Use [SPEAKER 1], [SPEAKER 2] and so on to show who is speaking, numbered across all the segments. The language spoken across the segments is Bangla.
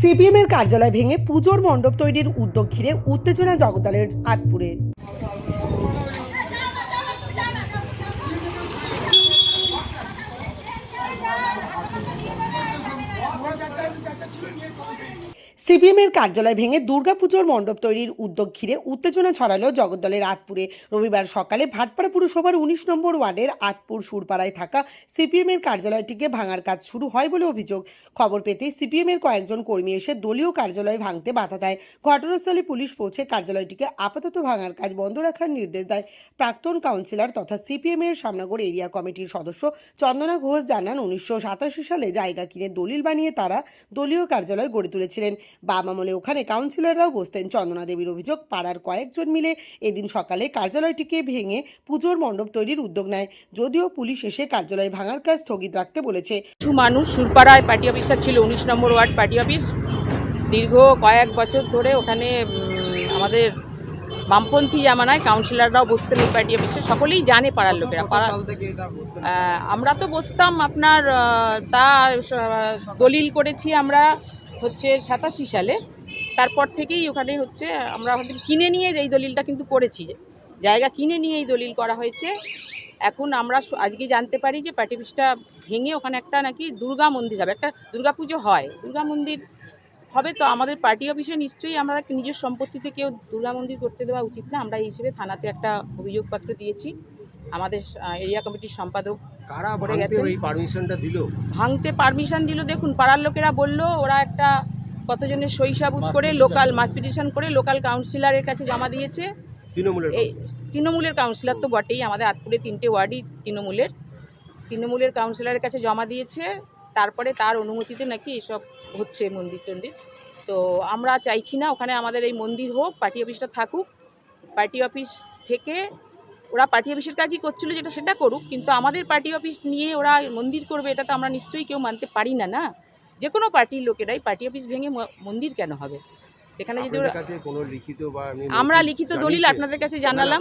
[SPEAKER 1] সিপিএমের কার্যালয় ভেঙে পুজোর মণ্ডপ তৈরির উদ্যোগ ঘিরে উত্তেজনা জগদ্দলের আটপুরে। সিপিএমের কার্যালয় ভেঙে দুর্গাপুজোর মণ্ডপ তৈরির উদ্যোগ ঘিরে উত্তেজনা ছড়ালো জগদ্দলের আটপুরে। রবিবার সকালে ভাটপাড়া পুরসভার উনিশ নম্বর ওয়ার্ডের আটপুর সুরপাড়ায় থাকা সিপিএমের কার্যালয়টিকে ভাঙার কাজ শুরু হয় বলে অভিযোগ। খবর পেতে সিপিএমের কয়েকজন কর্মী এসে দলীয় কার্যালয় ভাঙতে বাধা দেয়। ঘটনাস্থলে পুলিশ পৌঁছে কার্যালয়টিকে আপাতত ভাঙার কাজ বন্ধ রাখার নির্দেশ দেয় প্রাক্তন কাউন্সিলর তথা সিপিএমের সামনগর এরিয়া কমিটির সদস্য। চন্দনা ঘোষ জানান, উনিশশো সাতাশি সালে জায়গা কিনে দলিল বানিয়ে তারা দলীয় কার্যালয় গড়ে তুলেছিলেন। বাম আমলে ওখানে কাউন্সিলররাও বসতেন। চন্দনা দেবীর অভিযোগ পাড়ার কয়েকজন মিলে এদিন সকালে কার্যালয়টিকে ভেঙে পুজোর মণ্ডপ তৈরির উদ্যোগ নেয়। যদিও পুলিশ এসে কার্যালয় ভাঙার কাজ স্থগিত রাখতে বলেছে।
[SPEAKER 2] কিছু মানুষ সুরপাড়ায় পার্টি অফিসটা ছিল উনিশ নম্বর ওয়ার্ড পার্টি অফিস। দীর্ঘ কয়েক বছর ধরে ওখানে আমাদের বামপন্থী জামানায় কাউন্সিলররাও বসতেন ওই পার্টি অফিসে। সকলেই জানে পাড়ার লোকেরা। পাড়ার আমরা তো বসতাম আপনার তা দলিল করেছি আমরা। হচ্ছে সাতাশি সালে। তারপর থেকেই ওখানে হচ্ছে আমরা ওখান কিনে নিয়ে এই দলিলটা কিন্তু করেছি জায়গা কিনে নিয়ে এই দলিল করা হয়েছে। এখন আমরা আজকে জানতে পারি যে পার্টি অফিসটা ভেঙে ওখানে একটা নাকি দুর্গা মন্দির হবে। একটা দুর্গা পুজো হয়। দুর্গা মন্দির হবে তো আমাদের পার্টি অফিসে নিশ্চয়ই আমরা নিজের সম্পত্তিতে কেউ দুর্গা মন্দির করতে দেওয়া উচিত না। আমরা এই হিসেবে থানাতে একটা অভিযোগপত্র দিয়েছি। আমাদের এরিয়া কমিটির সম্পাদক
[SPEAKER 3] কারা
[SPEAKER 2] পড়ে
[SPEAKER 3] ভাঙতে
[SPEAKER 2] গেছেন।
[SPEAKER 3] ওই পারমিশনটা দিল।
[SPEAKER 2] ভাঙতে পারমিশন দিল। দেখুন পাড়ার লোকেরা বলল ওরা একটা কতজনের সই সাবুত করে লোকাল মাস পিটিশন করে লোকাল কাউন্সিলরের কাছে জমা দিয়েছে।
[SPEAKER 3] তৃণমূলের
[SPEAKER 2] এই তৃণমূলের কাউন্সিলর তো বটেই আমাদের আটপুরে তিনটে ওয়ার্ডই তৃণমূলের। তৃণমূলের কাউন্সিলরের কাছে জমা দিয়েছে। তারপরে তার অনুমতিতে নাকি এসব হচ্ছে মন্দির টন্দির। তো আমরা চাইছি না ওখানে আমাদের এই মন্দির হোক পার্টি অফিসটা থাকুক। পার্টি অফিস থেকে ওরা পার্টি অফিসের কাজই করছিল যেটা সেটা করুক কিন্তু আমাদের পার্টি অফিস নিয়ে ওরা মন্দির করবে এটা তো আমরা নিশ্চয়ই কেউ মানতে পারি না না? যে কোনো পার্টির লোকেরাই পার্টি অফিস ভেঙে মন্দির কেন হবে? এখানে যদি আমরা লিখিত দলিল আপনাদের কাছে জানালাম।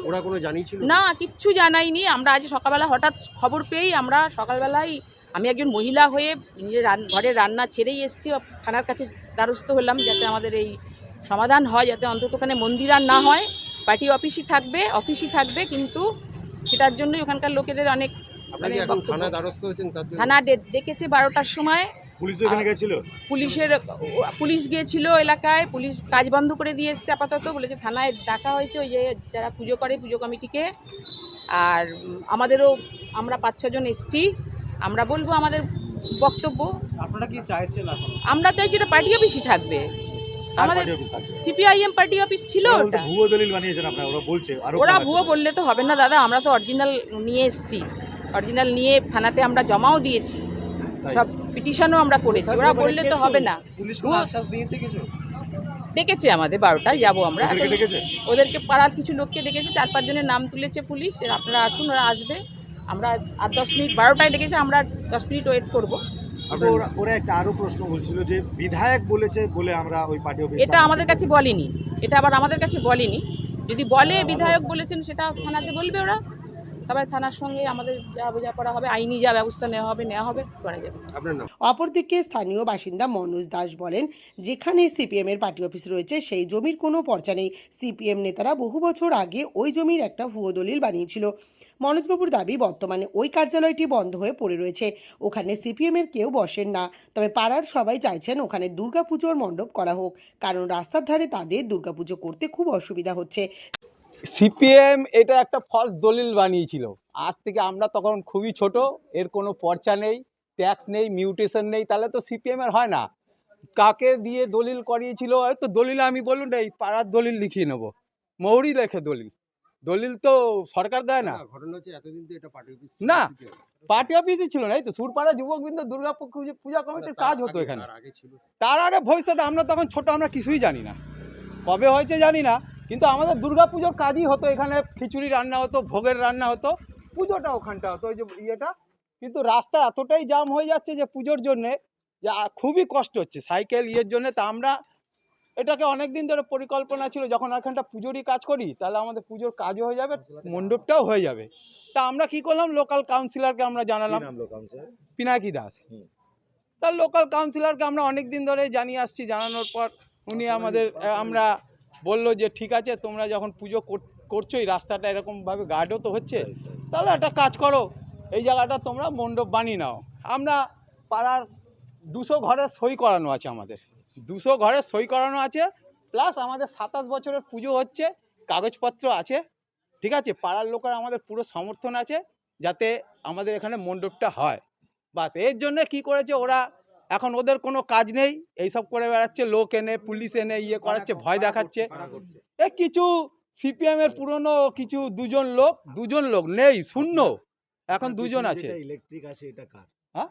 [SPEAKER 2] না কিচ্ছু জানাইনি। আমরা আজ সকালবেলা হঠাৎ খবর পেয়েই আমরা সকালবেলায় আমি একজন মহিলা হয়ে নিজের রান- ঘরের রান্না ছেড়েই এসেছি। থানার কাছে দ্বারস্থ হলাম যাতে আমাদের এই সমাধান হয় যাতে অন্তত ওখানে মন্দির আর না হয়। পার্টি অফিসই থাকবে অফিসই থাকবে কিন্তু সেটার জন্যই ওখানকার লোকেদের অনেক মানে
[SPEAKER 3] থানা
[SPEAKER 2] ডেকেছে বারোটার সময়।
[SPEAKER 4] পুলিশ
[SPEAKER 2] পুলিশের পুলিশ গিয়েছিল এলাকায় পুলিশ কাজ বন্ধ করে দিয়ে এসছে আপাতত বলেছে থানায় ডাকা হয়েছে ওই যে যারা পুজো করে পুজো কমিটিকে। আর আমাদেরও আমরা পাঁচ ছজন এসছি। আমরা বলব আমাদের বক্তব্য।
[SPEAKER 4] আপনারা কি চাইছেন
[SPEAKER 2] আমরা চাই যেটা পার্টি অফিসই থাকবে। আমাদের সিপিআইএম পার্টি অফিস ছিল
[SPEAKER 4] ওরা
[SPEAKER 2] ওটা।
[SPEAKER 4] ভুয়ো দলিল বানিয়েছেন আপনারা ওরা বলছে
[SPEAKER 2] ওরা ভুয়ো বললে তো হবে না দাদা আমরা তো অরিজিনাল নিয়ে এসেছি। অরিজিনাল নিয়ে থানাতে আমরা জমাও দিয়েছি। সব পিটিশনও আমরা করেছি। ওরা বললে তো হবে না।
[SPEAKER 4] পুলিশ
[SPEAKER 2] কোনো
[SPEAKER 4] আশ্বাস দিয়েছে কিছু?
[SPEAKER 2] ডেকেছে আমাদের বারোটায় যাব আমরা।
[SPEAKER 4] ওদেরকে
[SPEAKER 2] পাড়ার কিছু লোককে ডেকেছে চার পাঁচজনের নাম তুলেছে পুলিশ। আপনারা আসুন ওরা আসবে। আমরা আর দশ মিনিট বারোটায় ডেকেছে আমরা দশ মিনিট ওয়েট করব।
[SPEAKER 4] ওরা ওরা একটা আরও প্রশ্ন বলছিল যে বিধায়ক বলেছে বলে আমরা ওই পার্টি অফিস
[SPEAKER 2] এটা আমাদের কাছে বলেনি। এটা আবার আমাদের কাছে বলেনি। যদি বলে বিধায়ক বলেছেন সেটা থানাতে বলবে ওরা। তবে থানার সঙ্গে আমাদের যা বোঝাপড়া হবে আইনি যা ব্যবস্থা নেওয়া হবে নেওয়া হবে করা যাবে।
[SPEAKER 1] অপরদিকে স্থানীয় বাসিন্দা মনোজ দাস বলেন যেখানে সিপিএম এর পার্টি অফিস রয়েছে সেই জমির কোনো পর্চা নেই। সিপিএম নেতারা বহু বছর আগে ওই জমির একটা ভুয়ো দলিল বানিয়েছিল। মনোজবাবুর দাবি, বর্তমানে ওই কার্যালয়টি বন্ধ হয়ে পড়ে রয়েছে। ওখানে সিপিএম এর কেউ বসেন না। তবে পাড়ার সবাই চাইছেন ওখানে দুর্গাপুজোর মণ্ডপ করা হোক। কারণ রাস্তার ধারে তাদের দুর্গাপুজো করতে খুব অসুবিধা হচ্ছে।
[SPEAKER 5] সিপিএম এটা একটা ফলস দলিল বানিয়েছিল। আজ থেকে আমরা তখন খুবই ছোট, এর কোনো পর্চা নেই ট্যাক্স নেই মিউটেশন নেই, তাহলে তো সিপিএম এর হয় না। কাকে দিয়ে দলিল করিয়েছিল? হয়তো দলিল আমি বলুন এই পাড়ার দলিল লিখিয়ে নেব। মৌরি লেখে দলিল। দলিল তো সরকার দেয় না।
[SPEAKER 3] না, ঘটনা হচ্ছে এতদিন তো এটা পার্টি অফিস
[SPEAKER 5] না। পার্টি অফিসই ছিল না এই তো সুরপাড়া যুবকবৃন্দ দুর্গা পূজা- কমিটির কাজ হতো এখানে।
[SPEAKER 3] তার আগে ছিল।
[SPEAKER 5] তার আগে ভবিষ্যতে আমরা তখন ছোট আমরা কিছুই জানি না। কবে হয়েছে জানি না কিন্তু আমাদের দুর্গা পুজোর কাজই হতো এখানে খিচুড়ি রান্না হতো ভোগের রান্না হতো পুজোটা ওখানটা হতো ওই যে ইয়েটা। কিন্তু রাস্তা এতটাই জাম হয়ে যাচ্ছে যে পুজোর জন্যে যে খুবই কষ্ট হচ্ছে। সাইকেল ইয়ের জন্য তা আমরা এটাকে অনেক দিন ধরে পরিকল্পনা ছিল যখন এখানটা পুজোরই কাজ করি তাহলে আমাদের পুজোর কাজও হয়ে যাবে মণ্ডপটাও হয়ে যাবে। তা আমরা কি করলাম? লোকাল কাউন্সিলরকে আমরা জানালাম। পিনাকি দাস। তার লোকাল কাউন্সিলরকে আমরা অনেক দিন ধরে জানিয়ে আসছি জানানোর পর উনি আমাদের আমরা বলল যে ঠিক আছে তোমরা যখন পুজো কর- করছোই রাস্তাটা এরকমভাবে গার্ডও তো হচ্ছে। তাহলে একটা কাজ করো এই জায়গাটা তোমরা মণ্ডপ বানিয়ে নাও। আমরা পাড়ার দুশো ঘরে সই করানো আছে আমাদের। দুশো ঘরে সই করানো আছে প্লাস আমাদের সাতাশ বছরের পুজো হচ্ছে কাগজপত্র আছে ঠিক আছে? পাড়ার লোকের আমাদের পুরো সমর্থন আছে যাতে আমাদের এখানে মণ্ডপটা হয়। বাসের জন্য কি করেছে ওরা? এখন ওদের কোনো কাজ নেই এইসব করে বেড়াচ্ছে লোক এনে পুলিশ এনে ইয়ে করাচ্ছে ভয় দেখাচ্ছে। এ কিছু সিপিএম এর পুরনো কিছু দুজন লোক দুজন লোক নেই শূন্য। এখন দুজন আছে।
[SPEAKER 4] ইলেকট্রিক আছে এটা কার?
[SPEAKER 5] হ্যাঁ?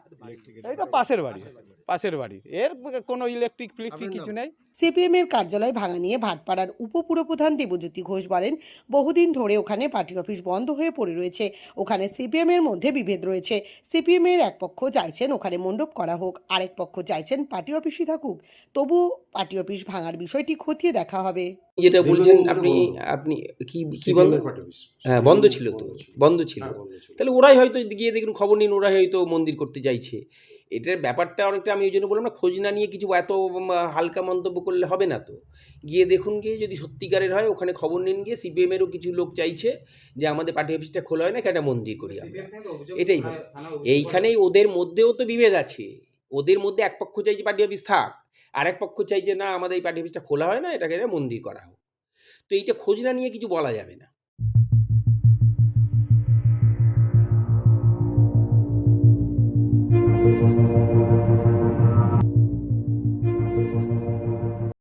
[SPEAKER 5] এটা পাশের বাড়ি। পাশের বাড়ি এর কোনো ইলেকট্রিক ফিলেকট্রিক কিছু নেই?
[SPEAKER 1] সিপিএম এর কার্যালয় ভাঙা নিয়ে ভাটপাড়ার উপপুরপ্রধান দেবজ্যোতি ঘোষ বলেন বহুদিন ধরে ওখানে পার্টি অফিস বন্ধ হয়ে পড়ে রয়েছে। ওখানে সিপিএম এর মধ্যে বিভেদ রয়েছে। সিপিএম এর এক পক্ষ চাইছেন ওখানে মণ্ডপ করা হোক আরেক পক্ষ চাইছেন পার্টি অফিসই থাকুক। তবু পার্টি অফিস ভাঙার বিষয়টি খতিয়ে দেখা হবে।
[SPEAKER 6] যেটা বলছেন আপনি আপনি কি কি বন্ধ। হ্যাঁ বন্ধ ছিল তো। বন্ধ ছিল।
[SPEAKER 3] হ্যাঁ, বন্ধ ছিল।
[SPEAKER 6] তাহলে ওরাই হয়তো গিয়ে দেখুন খবর নিন ওরাই হয়তো মন্দির করতে চাইছে। এটার ব্যাপারটা অনেকটা আমি ওই জন্য বললাম না খোঁজ না নিয়ে কিছু এত হালকা মন্তব্য করলে হবে না তো। গিয়ে দেখুন গিয়ে যদি সত্যিকারের হয় ওখানে খবর নিন গিয়ে সিপিএমেরও কিছু লোক চাইছে যে আমাদের পার্টি অফিসটা খোলা হয় না কেন মন্দির করি আমরা এটাই। এইখানেই ওদের মধ্যেও তো বিভেদ আছে। ওদের মধ্যে এক পক্ষ চাইছে পার্টি অফিস থাক আর এক পক্ষ চাইছে না আমাদের এই পার্টি অফিসটা খোলা হয় না এটাকে মন্দির করা হোক। তো এইটা খোঁজ না নিয়ে কিছু বলা যাবে না।